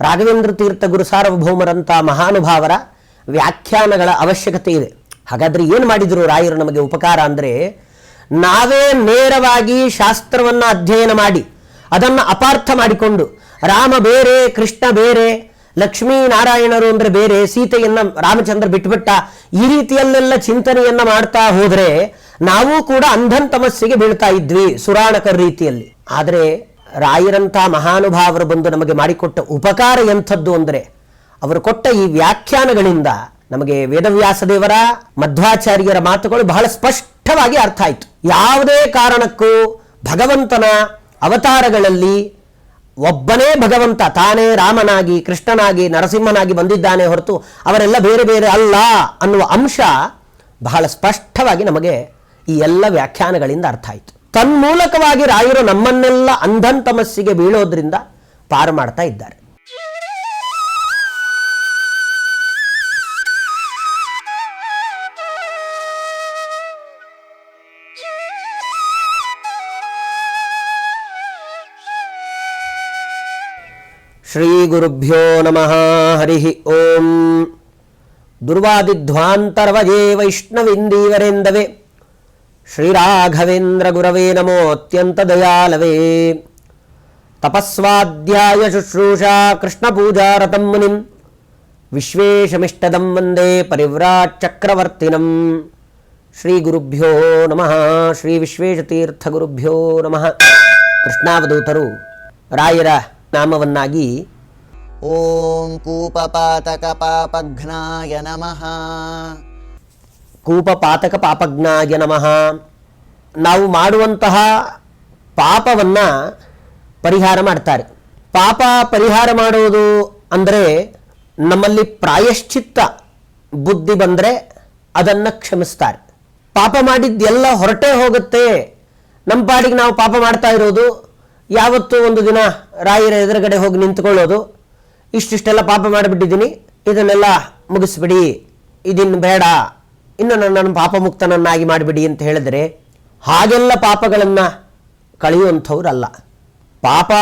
ರಾಘವೇಂದ್ರ ತೀರ್ಥ ಗುರು ಸಾರ್ವಭೌಮರಂಥ ಮಹಾನುಭಾವರ ವ್ಯಾಖ್ಯಾನಗಳ ಅವಶ್ಯಕತೆ ಇದೆ. ಹಾಗಾದ್ರೆ ಏನು ಮಾಡಿದ್ರು ರಾಯರು ನಮಗೆ ಉಪಕಾರ ಅಂದರೆ, ನಾವೇ ನೇರವಾಗಿ ಶಾಸ್ತ್ರವನ್ನು ಅಧ್ಯಯನ ಮಾಡಿ, ಅದನ್ನು ಅಪಾರ್ಥ ಮಾಡಿಕೊಂಡು, ರಾಮ ಬೇರೆ, ಕೃಷ್ಣ ಬೇರೆ, ಲಕ್ಷ್ಮೀ ನಾರಾಯಣರು ಅಂದ್ರೆ ಬೇರೆ, ಸೀತೆಯನ್ನ ರಾಮಚಂದ್ರ ಬಿಟ್ಟುಬಿಟ್ಟ ಈ ರೀತಿಯಲ್ಲೆಲ್ಲ ಚಿಂತನೆಯನ್ನ ಮಾಡ್ತಾ ಹೋದರೆ, ನಾವು ಕೂಡ ಅಂಧನ್ ತಮಸ್ಸಿಗೆ ಬೀಳ್ತಾ ಇದ್ವಿ ಸುರಾಣಕರ ರೀತಿಯಲ್ಲಿ. ಆದರೆ ರಾಯರಂಥ ಮಹಾನುಭಾವರು ಬಂದು ನಮಗೆ ಮಾಡಿಕೊಟ್ಟ ಉಪಕಾರ ಎಂಥದ್ದು ಅಂದರೆ ಅವರು ಕೊಟ್ಟ ಈ ವ್ಯಾಖ್ಯಾನಗಳಿಂದ ನಮಗೆ ವೇದವ್ಯಾಸ ದೇವರ ಮಧ್ವಾಚಾರ್ಯರ ಮಾತುಗಳು ಬಹಳ ಸ್ಪಷ್ಟವಾಗಿ ಅರ್ಥ ಆಯಿತು. ಯಾವುದೇ ಕಾರಣಕ್ಕೂ ಭಗವಂತನ ಅವತಾರಗಳಲ್ಲಿ ಒಬ್ಬನೇ ಭಗವಂತ, ತಾನೇ ರಾಮನಾಗಿ, ಕೃಷ್ಣನಾಗಿ, ನರಸಿಂಹನಾಗಿ ಬಂದಿದ್ದಾನೆ ಹೊರತು ಅವರೆಲ್ಲ ಬೇರೆ ಬೇರೆ ಅಲ್ಲ ಅನ್ನುವ ಅಂಶ ಬಹಳ ಸ್ಪಷ್ಟವಾಗಿ ನಮಗೆ ಈ ಎಲ್ಲ ವ್ಯಾಖ್ಯಾನಗಳಿಂದ ಅರ್ಥ ಆಯಿತು. ತನ್ಮೂಲಕವಾಗಿ ರಾಯರು ನಮ್ಮನ್ನೆಲ್ಲ ಅಂಧನ್ ತಮಸ್ಸಿಗೆ ಬೀಳೋದ್ರಿಂದ ಪಾರು ಮಾಡ್ತಾ ಇದ್ದಾರೆ. ಶ್ರೀ ಗುರುಭ್ಯೋ ನಮಃ. ಹರಿ ಓಂ. ದುರ್ವಾದಿಧ್ವಾಂತರ್ವಜೇ ವೈಷ್ಣವಿಂದೀವರೆಂದವೇ ಶ್ರೀರಾಘವೇಂದ್ರ ಗುರವೇ ನಮೋ ಅತ್ಯಂತ ದಯಾಲವೇ ತಪಸ್ವಾಧ್ಯಾಯ ಶುಶ್ರೂಷಾ ಕೃಷ್ಣಪೂಜಾರತಂ ಮುನಿಂ ವಿಶ್ವೇಶಮಿಷ್ಟದಂ ವಂದೇ ಪರಿವ್ರಾಟ್ ಚಕ್ರವರ್ತಿನಂ ಶ್ರೀ ಗುರುಭ್ಯೋ ನಮಃ ಶ್ರೀ ವಿಶ್ವೇಶತೀರ್ಥ ಗುರುಭ್ಯೋ ನಮಃ ಕೃಷ್ಣಾವಧೂತರು ರಾಯರ ನಾಮವನ್ನಾಗಿ ॐ कूपपातकपापघ्नाय नमः ಕೂಪ ಪಾತಕ ಪಾಪಜ್ಞಾಯ ನಮಃ. ನಾವು ಮಾಡುವಂತಹ ಪಾಪವನ್ನು ಪರಿಹಾರ ಮಾಡ್ತಾರೆ. ಪಾಪ ಪರಿಹಾರ ಮಾಡುವುದು ಅಂದರೆ ನಮ್ಮಲ್ಲಿ ಪ್ರಾಯಶ್ಚಿತ್ತ ಬುದ್ಧಿ ಬಂದರೆ ಅದನ್ನು ಕ್ಷಮಿಸ್ತಾರೆ. ಪಾಪ ಮಾಡಿದ್ದೆಲ್ಲ ಹೊರಟೇ ಹೋಗುತ್ತೆ. ನಮ್ಮ ಪಾಡಿಗೆ ನಾವು ಪಾಪ ಮಾಡ್ತಾ ಇರೋದು, ಯಾವತ್ತೂ ಒಂದು ದಿನ ರಾಯರ ಎದುರುಗಡೆ ಹೋಗಿ ನಿಂತ್ಕೊಳ್ಳೋದು, ಇಷ್ಟಿಷ್ಟೆಲ್ಲ ಪಾಪ ಮಾಡಿಬಿಟ್ಟಿದ್ದೀನಿ, ಇದನ್ನೆಲ್ಲ ಮುಗಿಸ್ಬಿಡಿ, ಇದಿನ್ನು ಬೇಡ. ಇನ್ನು ನನ್ನನ್ನು ಪಾಪ ಮುಕ್ತನನ್ನಾಗಿ ಮಾಡಿಬಿಡಿ ಅಂತ ಹೇಳಿದರೆ ಹಾಗೆಲ್ಲ ಪಾಪಗಳನ್ನು ಕಳೆಯುವಂಥವ್ರಲ್ಲ. ಪಾಪ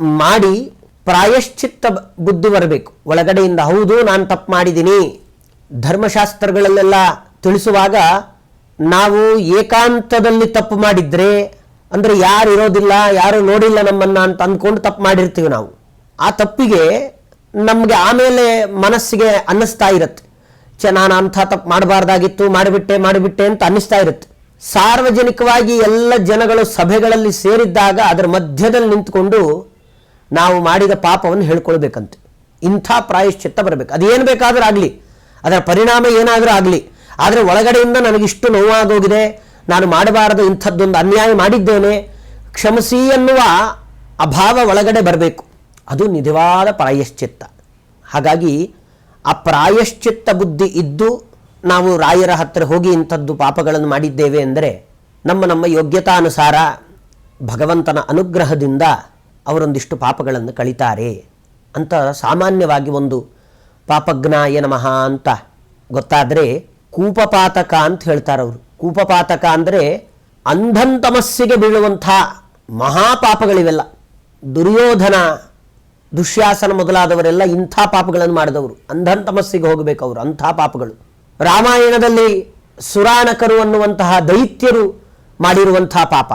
ಮಾಡಿ ಪ್ರಾಯಶ್ಚಿತ್ತ ಬುದ್ಧಿ ಬರಬೇಕು. ಒಳಗಡೆಯಿಂದ ಹೌದು, ನಾನು ತಪ್ಪು ಮಾಡಿದ್ದೀನಿ. ಧರ್ಮಶಾಸ್ತ್ರಗಳಲ್ಲೆಲ್ಲ ತಿಳಿಸುವಾಗ ನಾವು ಏಕಾಂತದಲ್ಲಿ ತಪ್ಪು ಮಾಡಿದ್ರೆ, ಅಂದರೆ ಯಾರು ಇರೋದಿಲ್ಲ, ಯಾರು ನೋಡಿಲ್ಲ ನಮ್ಮನ್ನು ಅಂತ ಅಂದ್ಕೊಂಡು ತಪ್ಪು ಮಾಡಿರ್ತೀವಿ ನಾವು. ಆ ತಪ್ಪಿಗೆ ನಮಗೆ ಆಮೇಲೆ ಮನಸ್ಸಿಗೆ ಅನ್ನಿಸ್ತಾ ಇರುತ್ತೆ. ಛೆ ನಾನು ಅಂಥ ತಪ್ಪು ಮಾಡಬಾರ್ದಾಗಿತ್ತು, ಮಾಡಿಬಿಟ್ಟೆ ಮಾಡಿಬಿಟ್ಟೆ ಅಂತ ಅನ್ನಿಸ್ತಾ ಇರುತ್ತೆ. ಸಾರ್ವಜನಿಕವಾಗಿ ಎಲ್ಲ ಜನಗಳು ಸಭೆಗಳಲ್ಲಿ ಸೇರಿದ್ದಾಗ ಅದರ ಮಧ್ಯದಲ್ಲಿ ನಿಂತ್ಕೊಂಡು ನಾವು ಮಾಡಿದ ಪಾಪವನ್ನು ಹೇಳ್ಕೊಳ್ಬೇಕಂತೆ. ಇಂಥ ಪ್ರಾಯಶ್ಚಿತ್ತ ಬರಬೇಕು. ಅದೇನು ಬೇಕಾದರೂ ಆಗಲಿ. ಅದರ ಪರಿಣಾಮ ಏನಾದರೂ ಆಗಲಿ. ಆದರೆ ಒಳಗಡೆಯಿಂದ ನನಗಿಷ್ಟು ನೋವಾಗೋಗಿದೆ. ನಾನು ಮಾಡಬಾರದು, ಇಂಥದ್ದೊಂದು ಅನ್ಯಾಯ ಮಾಡಿದ್ದೇನೆ. ಕ್ಷಮಿಸಿ ಎನ್ನುವ ಅಭಾವ ಒಳಗಡೆ ಬರಬೇಕು. ಅದು ನಿಜವಾದ ಪ್ರಾಯಶ್ಚಿತ್ತ. ಹಾಗಾಗಿ ಆ ಪ್ರಾಯಶ್ಚಿತ್ತ ಬುದ್ಧಿ ಇದ್ದು ನಾವು ರಾಯರ ಹತ್ತಿರ ಹೋಗಿ ಇಂಥದ್ದು ಪಾಪಗಳನ್ನು ಮಾಡಿದ್ದೇವೆ ಅಂದರೆ ನಮ್ಮ ನಮ್ಮ ಯೋಗ್ಯತಾನುಸಾರ ಭಗವಂತನ ಅನುಗ್ರಹದಿಂದ ಅವರೊಂದಿಷ್ಟು ಪಾಪಗಳನ್ನು ಕಳಿತಾರೆ ಅಂತ ಸಾಮಾನ್ಯವಾಗಿ ಒಂದು ಪಾಪಜ್ಞಾಯ ನಮಃ ಅಂತ ಗೊತ್ತಾದರೆ ಕೂಪಪಾತಕ ಅಂತ ಹೇಳ್ತಾರೆ ಅವರು. ಕೂಪಪಾತಕ ಅಂದರೆ ಅಂಧನ್ ತಮಸ್ಸಿಗೆ ಬೀಳುವಂಥ ಮಹಾಪಾಪಗಳಿವೆಲ್ಲ. ದುರ್ಯೋಧನ ದುಶ್ಯಾಸನ ಮೊದಲಾದವರೆಲ್ಲ ಇಂಥ ಪಾಪಗಳನ್ನು ಮಾಡಿದವರು. ಅಂಧನ್ ತಮಸ್ಸಿಗೆ ಹೋಗಬೇಕು ಅವರು, ಅಂಥ ಪಾಪಗಳು. ರಾಮಾಯಣದಲ್ಲಿ ಸುರಾಣಕರು ಅನ್ನುವಂತಹ ದೈತ್ಯರು ಮಾಡಿರುವಂಥ ಪಾಪ.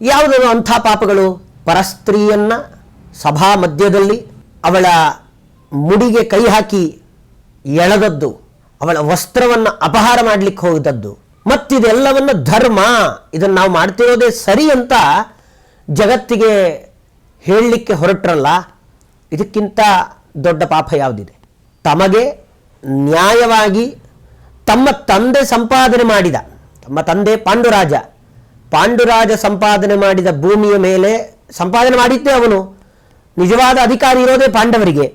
ಯಾವುದನ್ನು ಅಂಥ ಪಾಪಗಳು? ಪರಸ್ತ್ರೀಯನ್ನ ಸಭಾ ಮಧ್ಯದಲ್ಲಿ ಅವಳ ಮುಡಿಗೆ ಕೈ ಹಾಕಿ ಎಳೆದದ್ದು, ಅವಳ ವಸ್ತ್ರವನ್ನು ಅಪಹಾರ ಮಾಡಲಿಕ್ಕೆ ಹೋದದ್ದು. ಮತ್ತಿದೆಲ್ಲವನ್ನು ಧರ್ಮ, ಇದನ್ನು ನಾವು ಮಾಡ್ತಿರೋದೇ ಸರಿ ಅಂತ ಜಗತ್ತಿಗೆ ಹೇಳಲಿಕ್ಕೆ ಹೊರಟ್ರಲ್ಲ. ಇದಕ್ಕಿಂತ ದೊಡ್ಡ ಪಾಪ ಯಾವುದಿದೆ? ತಮಗೆ ನ್ಯಾಯವಾಗಿ ತಮ್ಮ ತಂದೆ ಸಂಪಾದನೆ ಮಾಡಿದ, ತಮ್ಮ ತಂದೆ ಪಾಂಡುರಾಜ ಪಾಂಡುರಾಜ ಸಂಪಾದನೆ ಮಾಡಿದ ಭೂಮಿಯ ಮೇಲೆ ಸಂಪಾದನೆ ಮಾಡಿದ್ದೇ ಅವನು. ನಿಜವಾದ ಅಧಿಕಾರಿ ಇರೋದೇ ಪಾಂಡವರಿಗೆ.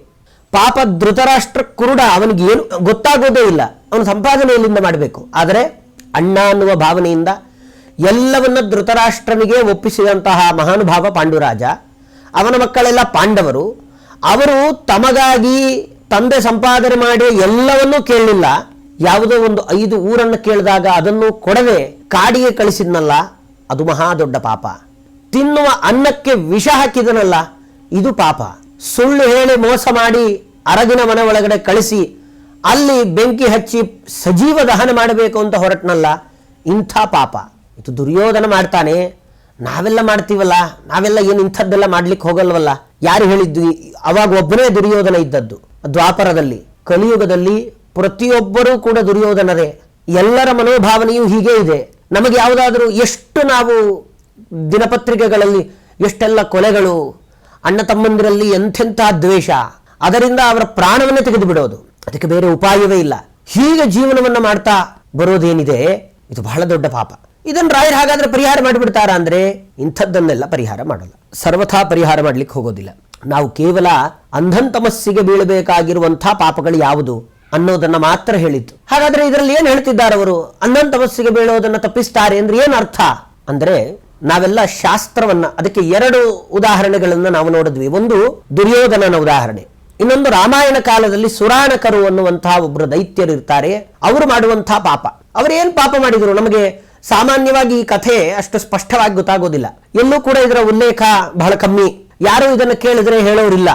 ಪಾಪ ಧೃತರಾಷ್ಟ್ರ ಕುರುಡ ಅವನಿಗೆ ಏನು ಗೊತ್ತಾಗೋದೇ ಇಲ್ಲ. ಅವನು ಸಂಪಾದನೆ ಇಲ್ಲಿಂದ ಮಾಡಬೇಕು. ಆದರೆ ಅಣ್ಣ ಅನ್ನುವ ಭಾವನೆಯಿಂದ ಎಲ್ಲವನ್ನ ಧೃತರಾಷ್ಟ್ರನಿಗೆ ಒಪ್ಪಿಸಿದಂತಹ ಮಹಾನುಭಾವ ಪಾಂಡುರಾಜ, ಅವನ ಮಕ್ಕಳೆಲ್ಲ ಪಾಂಡವರು. ಅವರು ತಮಗಾಗಿ ತಂದೆ ಸಂಪಾದನೆ ಮಾಡಿ ಎಲ್ಲವನ್ನೂ ಕೇಳಲಿಲ್ಲ. ಯಾವುದೋ ಒಂದು ಐದು ಊರನ್ನು ಕೇಳಿದಾಗ ಅದನ್ನು ಕೊಡದೆ ಕಾಡಿಗೆ ಕಳಿಸಿದ್ನಲ್ಲ, ಅದು ಮಹಾ ದೊಡ್ಡ ಪಾಪ. ತಿನ್ನುವ ಅನ್ನಕ್ಕೆ ವಿಷ ಹಾಕಿದನಲ್ಲ, ಇದು ಪಾಪ. ಸುಳ್ಳು ಹೇಳಿ ಮೋಸ ಮಾಡಿ ಅರಗಿನ ಮನೆ ಒಳಗಡೆ ಕಳಿಸಿ, ಅಲ್ಲಿ ಬೆಂಕಿ ಹಚ್ಚಿ ಸಜೀವ ದಹನ ಮಾಡಬೇಕು ಅಂತ ಹೊರಟ್ನಲ್ಲ, ಇಂಥ ಪಾಪ. ಇದು ದುರ್ಯೋಧನ ಮಾಡ್ತಾನೆ. ನಾವೆಲ್ಲ ಮಾಡ್ತೀವಲ್ಲ? ನಾವೆಲ್ಲ ಏನು ಇಂಥದ್ದೆಲ್ಲ ಮಾಡ್ಲಿಕ್ಕೆ ಹೋಗಲ್ವಲ್ಲ? ಯಾರು ಹೇಳಿದ್ವಿ ಅವಾಗ ಒಬ್ಬನೇ ದುರ್ಯೋಧನ ಇದ್ದದ್ದು, ದ್ವಾಪರದಲ್ಲಿ. ಕಲಿಯುಗದಲ್ಲಿ ಪ್ರತಿಯೊಬ್ಬರೂ ಕೂಡ ದುರ್ಯೋಧನರೇ. ಎಲ್ಲರ ಮನೋಭಾವನೆಯೂ ಹೀಗೆ ಇದೆ. ನಮಗೆ ಯಾವುದಾದ್ರೂ ಎಷ್ಟು ನಾವು ದಿನಪತ್ರಿಕೆಗಳಲ್ಲಿ ಎಷ್ಟೆಲ್ಲ ಕೊಲೆಗಳು, ಅಣ್ಣ ತಮ್ಮಂದಿರಲ್ಲಿ ಎಂಥೆಂಥ ದ್ವೇಷ, ಅದರಿಂದ ಅವರ ಪ್ರಾಣವನ್ನೇ ತೆಗೆದು ಬಿಡೋದು ಅದಕ್ಕೆ ಬೇರೆ ಉಪಾಯವೇ ಇಲ್ಲ. ಹೀಗೆ ಜೀವನವನ್ನು ಮಾಡ್ತಾ ಬರೋದೇನಿದೆ? ಇದು ಬಹಳ ದೊಡ್ಡ ಪಾಪ. ಇದನ್ನು ರಾಯರ್ ಹಾಗಾದ್ರೆ ಪರಿಹಾರ ಮಾಡಿಬಿಡ್ತಾರ ಅಂದ್ರೆ ಇಂಥದ್ದನ್ನೆಲ್ಲ ಪರಿಹಾರ ಮಾಡಲ್ಲ. ಸರ್ವಥಾ ಪರಿಹಾರ ಮಾಡ್ಲಿಕ್ಕೆ ಹೋಗೋದಿಲ್ಲ. ನಾವು ಕೇವಲ ಅಂಧನ್ ತಮಸ್ಸಿಗೆ ಬೀಳಬೇಕಾಗಿರುವಂತಹ ಪಾಪಗಳು ಯಾವುದು ಅನ್ನೋದನ್ನ ಮಾತ್ರ ಹೇಳಿತ್ತು ಹಾಗಾದ್ರೆ ಇದರಲ್ಲಿ ಏನು ಹೇಳ್ತಿದ್ದಾರೆ ಅವರು? ಅಂಧನ್ ತಮಸ್ಸಿಗೆ ಬೀಳೋದನ್ನ ತಪ್ಪಿಸ್ತಾರೆ ಅಂದ್ರೆ ಏನು ಅರ್ಥ? ಅಂದ್ರೆ ನಾವೆಲ್ಲ ಶಾಸ್ತ್ರವನ್ನ, ಅದಕ್ಕೆ ಎರಡು ಉದಾಹರಣೆಗಳನ್ನು ನಾವು ನೋಡಿದ್ವಿ. ಒಂದು ದುರ್ಯೋಧನನ ಉದಾಹರಣೆ. ಇನ್ನೊಂದು ರಾಮಾಯಣ ಕಾಲದಲ್ಲಿ ಸುರಾಣಕರು ಅನ್ನುವಂತಹ ಒಬ್ಬರು ದೈತ್ಯರು ಇರ್ತಾರೆ. ಅವರು ಮಾಡುವಂತಹ ಪಾಪ. ಅವರೇನು ಪಾಪ ಮಾಡಿದ್ರು? ನಮಗೆ ಸಾಮಾನ್ಯವಾಗಿ ಈ ಕಥೆ ಅಷ್ಟು ಸ್ಪಷ್ಟವಾಗಿ ಗೊತ್ತಾಗೋದಿಲ್ಲ. ಎಲ್ಲೂ ಕೂಡ ಇದರ ಉಲ್ಲೇಖ ಬಹಳ ಕಮ್ಮಿ. ಯಾರು ಇದನ್ನು ಕೇಳಿದ್ರೆ ಹೇಳೋರಿಲ್ಲ.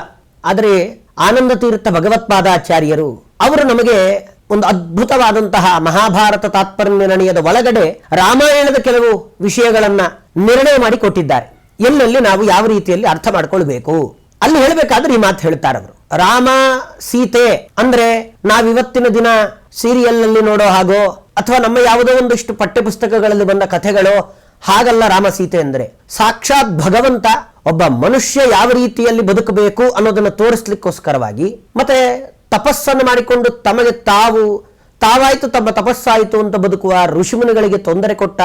ಆದರೆ ಆನಂದ ತೀರ್ಥ ಭಗವತ್ಪಾದಾಚಾರ್ಯರು ಅವರು ನಮಗೆ ಒಂದು ಅದ್ಭುತವಾದಂತಹ ಮಹಾಭಾರತ ತಾತ್ಪರ್ಯ ನಿರ್ಣಯದ ಒಳಗಡೆ ರಾಮಾಯಣದ ಕೆಲವು ವಿಷಯಗಳನ್ನ ನಿರ್ಣಯ ಮಾಡಿ ಕೊಟ್ಟಿದ್ದಾರೆ. ಎಲ್ಲೆಲ್ಲಿ ನಾವು ಯಾವ ರೀತಿಯಲ್ಲಿ ಅರ್ಥ ಮಾಡ್ಕೊಳ್ಬೇಕು? ಅಲ್ಲಿ ಹೇಳಬೇಕಾದ್ರೆ ಈ ಮಾತು ಹೇಳ್ತಾರೆ ಅವರು. ರಾಮ, ಸೀತೆ ಅಂದ್ರೆ ನಾವಿವತ್ತಿನ ದಿನ ಸೀರಿಯಲ್ನಲ್ಲಿ ನೋಡೋ ಹಾಗೋ ಅಥವಾ ನಮ್ಮ ಯಾವುದೋ ಒಂದಿಷ್ಟು ಪಠ್ಯಪುಸ್ತಕಗಳಲ್ಲಿ ಬಂದ ಕಥೆಗಳು, ಹಾಗಲ್ಲ ರಾಮ ಸೀತೆ ಅಂದರೆ ಸಾಕ್ಷಾತ್ ಭಗವಂತ ಒಬ್ಬ ಮನುಷ್ಯ ಯಾವ ರೀತಿಯಲ್ಲಿ ಬದುಕಬೇಕು ಅನ್ನೋದನ್ನ ತೋರಿಸ್ಲಿಕ್ಕೋಸ್ಕರವಾಗಿ, ಮತ್ತೆ ತಪಸ್ಸನ್ನು ಮಾಡಿಕೊಂಡು ತಮಗೆ ತಾವು, ತಾವಾಯಿತು ತಮ್ಮ ತಪಸ್ಸಾಯಿತು ಅಂತ ಬದುಕುವ ಋಷಿಮುನಿಗಳಿಗೆ ತೊಂದರೆ ಕೊಟ್ಟ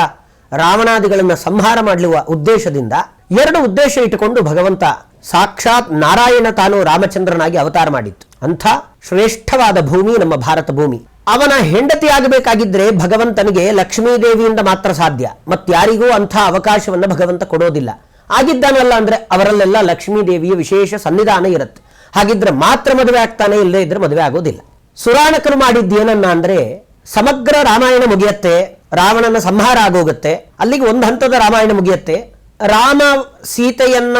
ರಾವಣಾದಿಗಳನ್ನು ಸಂಹಾರ ಮಾಡಲಿರುವ ಉದ್ದೇಶದಿಂದ ಎರಡು ಉದ್ದೇಶ ಇಟ್ಟುಕೊಂಡು ಭಗವಂತ ಸಾಕ್ಷಾತ್ ನಾರಾಯಣ ತಾನು ರಾಮಚಂದ್ರನಾಗಿ ಅವತಾರ ಮಾಡಿತ್ತು. ಅಂಥ ಶ್ರೇಷ್ಠವಾದ ಭೂಮಿ ನಮ್ಮ ಭಾರತ ಭೂಮಿ. ಅವನ ಹೆಂಡತಿ ಆಗಬೇಕಾಗಿದ್ರೆ ಭಗವಂತನಿಗೆ ಲಕ್ಷ್ಮೀ ದೇವಿಯಿಂದ ಮಾತ್ರ ಸಾಧ್ಯ. ಮತ್ತಾರಿಗೂ ಅಂಥ ಅವಕಾಶವನ್ನ ಭಗವಂತ ಕೊಡೋದಿಲ್ಲ. ಆಗಿದ್ದಾನಲ್ಲ ಅಂದ್ರೆ ಅವರಲ್ಲೆಲ್ಲ ಲಕ್ಷ್ಮೀ ದೇವಿಯ ವಿಶೇಷ ಸನ್ನಿಧಾನ ಇರುತ್ತೆ. ಹಾಗಿದ್ರೆ ಮಾತ್ರ ಮದುವೆ ಆಗ್ತಾನೆ ಇಲ್ಲದೆ ಇದ್ರೆ ಮದುವೆ ಆಗೋದಿಲ್ಲ. ಸುರಾಣಕರು ಮಾಡಿದ್ದೇನನ್ನ ಅಂದ್ರೆ ಸಮಗ್ರ ರಾಮಾಯಣ ಮುಗಿಯತ್ತೆ, ರಾವಣನ ಸಂಹಾರ ಆಗೋಗುತ್ತೆ, ಅಲ್ಲಿಗೆ ಒಂದು ಹಂತದ ರಾಮಾಯಣ ಮುಗಿಯತ್ತೆ. ರಾಮ ಸೀತೆಯನ್ನ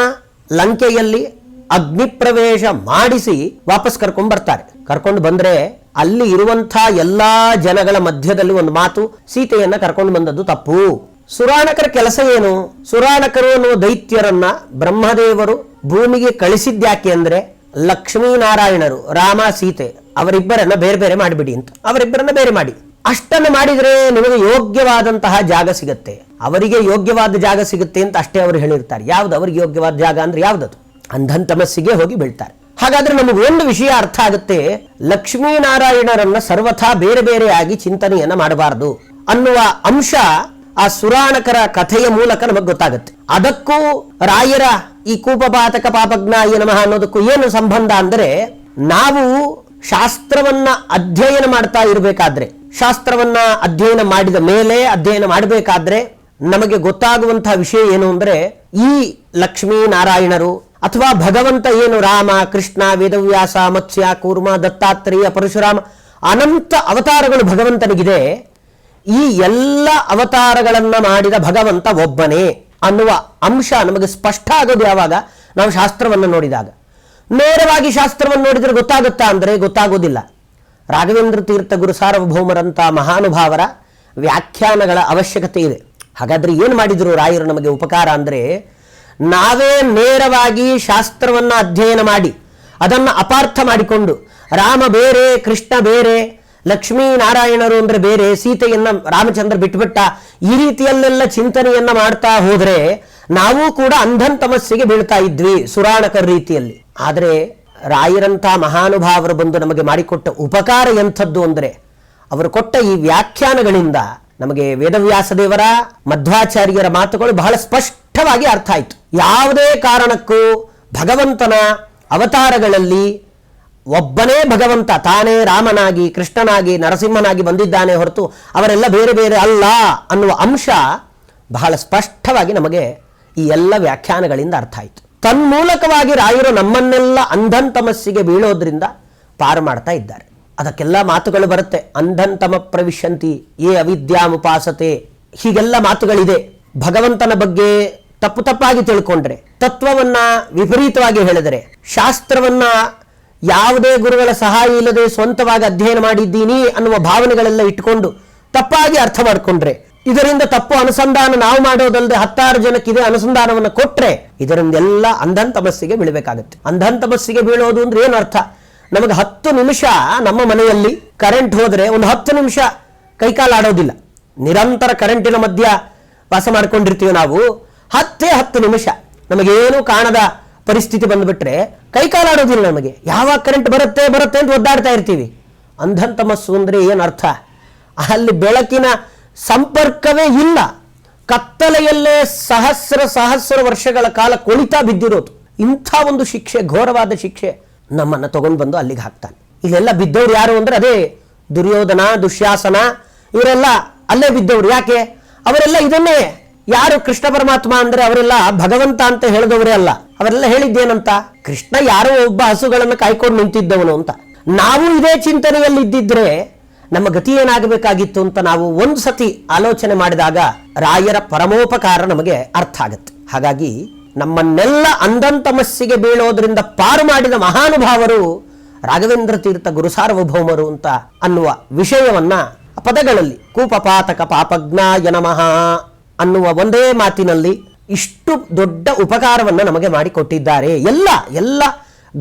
ಲಂಕೆಯಲ್ಲಿ ಅಗ್ನಿ ಪ್ರವೇಶ ಮಾಡಿಸಿ ವಾಪಸ್ ಕರ್ಕೊಂಡು ಬರ್ತಾರೆ. ಕರ್ಕೊಂಡು ಬಂದ್ರೆ ಅಲ್ಲಿ ಇರುವಂಥ ಎಲ್ಲಾ ಜನಗಳ ಮಧ್ಯದಲ್ಲಿ ಒಂದು ಮಾತು, ಸೀತೆಯನ್ನ ಕರ್ಕೊಂಡು ಬಂದದ್ದು ತಪ್ಪು. ಸುರಾಣಕರ ಕೆಲಸ ಏನು? ಸುರಾಣಕರು ಅನ್ನುವ ದೈತ್ಯರನ್ನ ಬ್ರಹ್ಮದೇವರು ಭೂಮಿಗೆ ಕಳಿಸಿದ್ಯಾಕೆ ಅಂದ್ರೆ ಲಕ್ಷ್ಮೀನಾರಾಯಣರು, ರಾಮ, ಸೀತೆ, ಅವರಿಬ್ಬರನ್ನ ಬೇರೆ ಬೇರೆ ಮಾಡಿಬಿಡಿ ಅಂತ. ಅವರಿಬ್ಬರನ್ನ ಬೇರೆ ಮಾಡಿ. ಅಷ್ಟನ್ನು ಮಾಡಿದ್ರೆ ನಿಮಗೆ ಯೋಗ್ಯವಾದಂತಹ ಜಾಗ ಸಿಗುತ್ತೆ. ಅವರಿಗೆ ಯೋಗ್ಯವಾದ ಜಾಗ ಸಿಗುತ್ತೆ ಅಂತ ಅಷ್ಟೇ ಅವರು ಹೇಳಿರ್ತಾರೆ. ಯಾವ್ದು? ಅವರಿಗೆ ಯೋಗ್ಯವಾದ ಜಾಗ ಅಂದ್ರೆ ಯಾವ್ದದು? ಅಂಧನ್ ತಮಸ್ಸಿಗೆ ಹೋಗಿ ಬೀಳ್ತಾರೆ. ಹಾಗಾದ್ರೆ ನಮಗೆ ಒಂದು ವಿಷಯ ಅರ್ಥ ಆಗುತ್ತೆ. ಲಕ್ಷ್ಮೀನಾರಾಯಣರನ್ನ ಸರ್ವಥಾ ಬೇರೆ ಬೇರೆಯಾಗಿ ಚಿಂತನೆಯನ್ನ ಮಾಡಬಾರದು ಅನ್ನುವ ಅಂಶ ಆ ಸುರಾಣಕರ ಕಥೆಯ ಮೂಲಕ ನಮಗೆ ಗೊತ್ತಾಗುತ್ತೆ. ಅದಕ್ಕೂ ರಾಯರ ಈ ಕೂಪಪಾತಕ ಪಾಪಜ್ಞಾಯ ನಮಃ ಅನ್ನೋದಕ್ಕೂ ಏನು ಸಂಬಂಧ ಅಂದರೆ ನಾವು ಶಾಸ್ತ್ರವನ್ನ ಅಧ್ಯಯನ ಮಾಡ್ತಾ ಇರಬೇಕಾದ್ರೆ, ಶಾಸ್ತ್ರವನ್ನ ಅಧ್ಯಯನ ಮಾಡಿದ ಮೇಲೆ ಅಧ್ಯಯನ ಮಾಡಬೇಕಾದ್ರೆ ನಮಗೆ ಗೊತ್ತಾಗುವಂತಹ ವಿಷಯ ಏನು ಅಂದ್ರೆ ಈ ಲಕ್ಷ್ಮೀ ನಾರಾಯಣರು ಅಥವಾ ಭಗವಂತ ಏನು ರಾಮ, ಕೃಷ್ಣ, ವೇದವ್ಯಾಸ, ಮತ್ಸ್ಯ, ಕೂರ್ಮ, ದತ್ತಾತ್ರೇಯ, ಪರಶುರಾಮ, ಅನಂತ ಅವತಾರಗಳು ಭಗವಂತನಿಗಿದೆ. ಈ ಎಲ್ಲ ಅವತಾರಗಳನ್ನ ಮಾಡಿದ ಭಗವಂತ ಒಬ್ಬನೇ ಅನ್ನುವ ಅಂಶ ನಮಗೆ ಸ್ಪಷ್ಟ ಆಗೋದು ಯಾವಾಗ? ನಾವು ಶಾಸ್ತ್ರವನ್ನು ನೋಡಿದಾಗ. ನೇರವಾಗಿ ಶಾಸ್ತ್ರವನ್ನು ನೋಡಿದ್ರೆ ಗೊತ್ತಾಗುತ್ತಾ ಅಂದ್ರೆ ಗೊತ್ತಾಗೋದಿಲ್ಲ. ರಾಘವೇಂದ್ರ ತೀರ್ಥ ಗುರು ಸಾರ್ವಭೌಮರಂಥ ಮಹಾನುಭಾವರ ವ್ಯಾಖ್ಯಾನಗಳ ಅವಶ್ಯಕತೆ ಇದೆ. ಹಾಗಾದ್ರೆ ಏನು ಮಾಡಿದ್ರು ರಾಯರು ನಮಗೆ ಉಪಕಾರ ಅಂದ್ರೆ ನಾವೇ ನೇರವಾಗಿ ಶಾಸ್ತ್ರವನ್ನ ಅಧ್ಯಯನ ಮಾಡಿ, ಅದನ್ನು ಅಪಾರ್ಥ ಮಾಡಿಕೊಂಡು, ರಾಮ ಬೇರೆ, ಕೃಷ್ಣ ಬೇರೆ, ಲಕ್ಷ್ಮೀ ನಾರಾಯಣರು ಅಂದ್ರೆ ಬೇರೆ, ಸೀತೆಯನ್ನು ರಾಮಚಂದ್ರ ಬಿಟ್ಬಿಟ್ಟ, ಈ ರೀತಿಯಲ್ಲೆಲ್ಲ ಚಿಂತನೆಯನ್ನ ಮಾಡ್ತಾ ಹೋದರೆ ನಾವು ಕೂಡ ಅಂಧನ್ ತಮಸ್ಸೆಗೆ ಬೀಳ್ತಾ ಇದ್ವಿ ಸುರಾಣಕರ ರೀತಿಯಲ್ಲಿ. ಆದರೆ ರಾಯರಂಥ ಮಹಾನುಭಾವರು ಬಂದು ನಮಗೆ ಮಾಡಿಕೊಟ್ಟ ಉಪಕಾರ ಎಂಥದ್ದು ಅಂದ್ರೆ, ಅವರು ಕೊಟ್ಟ ಈ ವ್ಯಾಖ್ಯಾನಗಳಿಂದ ನಮಗೆ ವೇದವ್ಯಾಸ ದೇವರ ಮಧ್ವಾಚಾರ್ಯರ ಮಾತುಗಳು ಬಹಳ ಸ್ಪಷ್ಟವಾಗಿ ಅರ್ಥ ಆಯಿತು. ಯಾವುದೇ ಕಾರಣಕ್ಕೂ ಭಗವಂತನ ಅವತಾರಗಳಲ್ಲಿ ಒಬ್ಬನೇ ಭಗವಂತ, ತಾನೇ ರಾಮನಾಗಿ, ಕೃಷ್ಣನಾಗಿ, ನರಸಿಂಹನಾಗಿ ಬಂದಿದ್ದಾನೆ ಹೊರತು ಅವರೆಲ್ಲ ಬೇರೆ ಬೇರೆ ಅಲ್ಲ ಅನ್ನುವ ಅಂಶ ಬಹಳ ಸ್ಪಷ್ಟವಾಗಿ ನಮಗೆ ಈ ಎಲ್ಲ ವ್ಯಾಖ್ಯಾನಗಳಿಂದ ಅರ್ಥ ಆಯಿತು. ತನ್ಮೂಲಕವಾಗಿ ರಾಯರು ನಮ್ಮನ್ನೆಲ್ಲ ಅಂಧನ್ ತಮಸ್ಸಿಗೆ ಬೀಳೋದ್ರಿಂದ ಪಾರು ಮಾಡ್ತಾ ಇದ್ದಾರೆ. ಅದಕ್ಕೆಲ್ಲ ಮಾತುಗಳು ಬರುತ್ತೆ. ಅಂಧನ್ ತಮ ಪ್ರವಿಶಂತಿ, ಏ ಅವಿದ್ಯಾಮುಪಾಸತೆ, ಹೀಗೆಲ್ಲ ಮಾತುಗಳಿದೆ. ಭಗವಂತನ ಬಗ್ಗೆ ತಪ್ಪು ತಪ್ಪಾಗಿ ತಿಳ್ಕೊಂಡ್ರೆ, ತತ್ವವನ್ನ ವಿಪರೀತವಾಗಿ ಹೇಳಿದರೆ, ಶಾಸ್ತ್ರವನ್ನ ಯಾವುದೇ ಗುರುಗಳ ಸಹಾಯ ಇಲ್ಲದೆ ಸ್ವಂತವಾಗಿ ಅಧ್ಯಯನ ಮಾಡಿದ್ದೀನಿ ಅನ್ನುವ ಭಾವನೆಗಳೆಲ್ಲ ಇಟ್ಕೊಂಡು ತಪ್ಪಾಗಿ ಅರ್ಥ ಮಾಡಿಕೊಂಡ್ರೆ, ಇದರಿಂದ ತಪ್ಪು ಅನುಸಂಧಾನ ನಾವು ಮಾಡೋದಲ್ಲದೆ ಹತ್ತಾರು ಜನಕ್ಕೆ ಇದೇ ಅನುಸಂಧಾನವನ್ನು ಕೊಟ್ರೆ ಇದರಿಂದೆಲ್ಲ ಅಂಧನ್ ತಪಸ್ಸಿಗೆ ಬೀಳಬೇಕಾಗುತ್ತೆ. ಅಂಧನ್ ತಪಸ್ಸಿಗೆ ಬೀಳೋದು ಅಂದ್ರೆ ಏನು ಅರ್ಥ? ನಮಗೆ ಹತ್ತು ನಿಮಿಷ ನಮ್ಮ ಮನೆಯಲ್ಲಿ ಕರೆಂಟ್ ಹೋದ್ರೆ ಒಂದು ಹತ್ತು ನಿಮಿಷ ಕೈಕಾಲು ಆಡೋದಿಲ್ಲ. ನಿರಂತರ ಕರೆಂಟಿನ ಮಧ್ಯ ವಾಸ ಮಾಡ್ಕೊಂಡಿರ್ತೀವಿ ನಾವು. ಹತ್ತೇ ಹತ್ತು ನಿಮಿಷ. ನಮಗೇನು ಕಾಣದ ಪರಿಸ್ಥಿತಿ ಬಂದುಬಿಟ್ರೆ ಕೈಕಾಲಾಡೋದಿಲ್ಲ ನಮಗೆ. ಯಾವಾಗ ಕರೆಂಟ್ ಬರುತ್ತೆ ಬರುತ್ತೆ ಅಂತ ಒದ್ದಾಡ್ತಾ ಇರ್ತೀವಿ. ಅಂಧಂತ ಮಸ್ಸು ಅಂದರೆ ಏನು ಅರ್ಥ? ಅಲ್ಲಿ ಬೆಳಕಿನ ಸಂಪರ್ಕವೇ ಇಲ್ಲ. ಕತ್ತಲೆಯಲ್ಲೇ ಸಹಸ್ರ ಸಹಸ್ರ ವರ್ಷಗಳ ಕಾಲ ಕೊಳಿತಾ ಬಿದ್ದಿರೋದು. ಇಂಥ ಒಂದು ಶಿಕ್ಷೆ, ಘೋರವಾದ ಶಿಕ್ಷೆ ನಮ್ಮನ್ನ ತಗೊಂಡು ಬಂದು ಅಲ್ಲಿಗೆ ಹಾಕ್ತಾನೆ. ಇಲ್ಲೆಲ್ಲ ಬಿದ್ದವ್ರು ಯಾರು ಅಂದ್ರೆ ಅದೇ ದುರ್ಯೋಧನ, ದುಶ್ಯಾಸನ, ಇವರೆಲ್ಲ ಅಲ್ಲೇ ಬಿದ್ದವ್ರು. ಯಾಕೆ? ಅವರೆಲ್ಲ ಇದನ್ನೇ ಯಾರು ಕೃಷ್ಣ ಪರಮಾತ್ಮ ಅಂದ್ರೆ ಅವರೆಲ್ಲ ಭಗವಂತ ಅಂತ ಹೇಳಿದವರೇ ಅಲ್ಲ. ಅವರೆಲ್ಲ ಹೇಳಿದ್ದೇನಂತ? ಕೃಷ್ಣ ಯಾರೋ ಒಬ್ಬ ಹಸುಗಳನ್ನು ಕಾಯ್ಕೊಂಡು ನಿಂತಿದ್ದವನು ಅಂತ. ನಾವು ಇದೇ ಚಿಂತನೆಯಲ್ಲಿ ಇದ್ದಿದ್ರೆ ನಮ್ಮ ಗತಿ ಏನಾಗಬೇಕಾಗಿತ್ತು ಅಂತ ನಾವು ಒಂದು ಸತಿ ಆಲೋಚನೆ ಮಾಡಿದಾಗ ರಾಯರ ಪರಮೋಪಕಾರ ನಮಗೆ ಅರ್ಥ ಆಗುತ್ತೆ. ಹಾಗಾಗಿ ನಮ್ಮನ್ನೆಲ್ಲ ಅಂಧಂತಮಸ್ಸಿಗೆ ಬೀಳೋದ್ರಿಂದ ಪಾರು ಮಾಡಿದ ಮಹಾನುಭಾವರು ರಾಘವೇಂದ್ರ ತೀರ್ಥ ಗುರು ಸಾರ್ವಭೌಮರು ಅಂತ ಅನ್ನುವ ವಿಷಯವನ್ನ ಪದಗಳಲ್ಲಿ ಕೂಪಪಾತಕ ಪಾಪಜ್ಞಾಯ ನಮಃ ಅನ್ನುವ ಒಂದೇ ಮಾತಿನಲ್ಲಿ ಇಷ್ಟು ದೊಡ್ಡ ಉಪಕಾರವನ್ನು ನಮಗೆ ಮಾಡಿಕೊಟ್ಟಿದ್ದಾರೆ. ಎಲ್ಲ ಎಲ್ಲ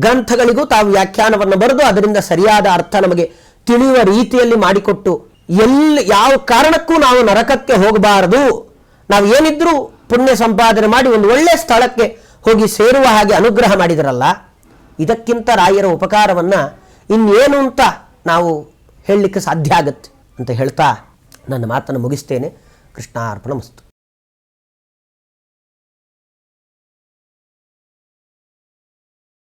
ಗ್ರಂಥಗಳಿಗೂ ತಾವು ವ್ಯಾಖ್ಯಾನವನ್ನು ಬರೆದು ಅದರಿಂದ ಸರಿಯಾದ ಅರ್ಥ ನಮಗೆ ತಿಳಿಯುವ ರೀತಿಯಲ್ಲಿ ಮಾಡಿಕೊಟ್ಟು ಎಲ್ಲಿ, ಯಾವ ಕಾರಣಕ್ಕೂ ನಾವು ನರಕಕ್ಕೆ ಹೋಗಬಾರದು. ನಾವು ಏನಿದ್ರೂ ಪುಣ್ಯ ಸಂಪಾದನೆ ಮಾಡಿ ಒಂದು ಒಳ್ಳೆ ಸ್ಥಳಕ್ಕೆ ಹೋಗಿ ಸೇರುವ ಹಾಗೆ ಅನುಗ್ರಹ ಮಾಡಿದರಲ್ಲ, ಇದಕ್ಕಿಂತ ರಾಯರ ಉಪಕಾರವನ್ನ ಇನ್ನೇನು ಅಂತ ನಾವು ಹೇಳಲಿಕ್ಕೆ ಸಾಧ್ಯ ಆಗತ್ತೆ ಅಂತ ಹೇಳ್ತಾ ನನ್ನ ಮಾತನ್ನು ಮುಗಿಸ್ತೇನೆ. ಕೃಷ್ಣಾರ್ಪಣ ಮಸ್ತು.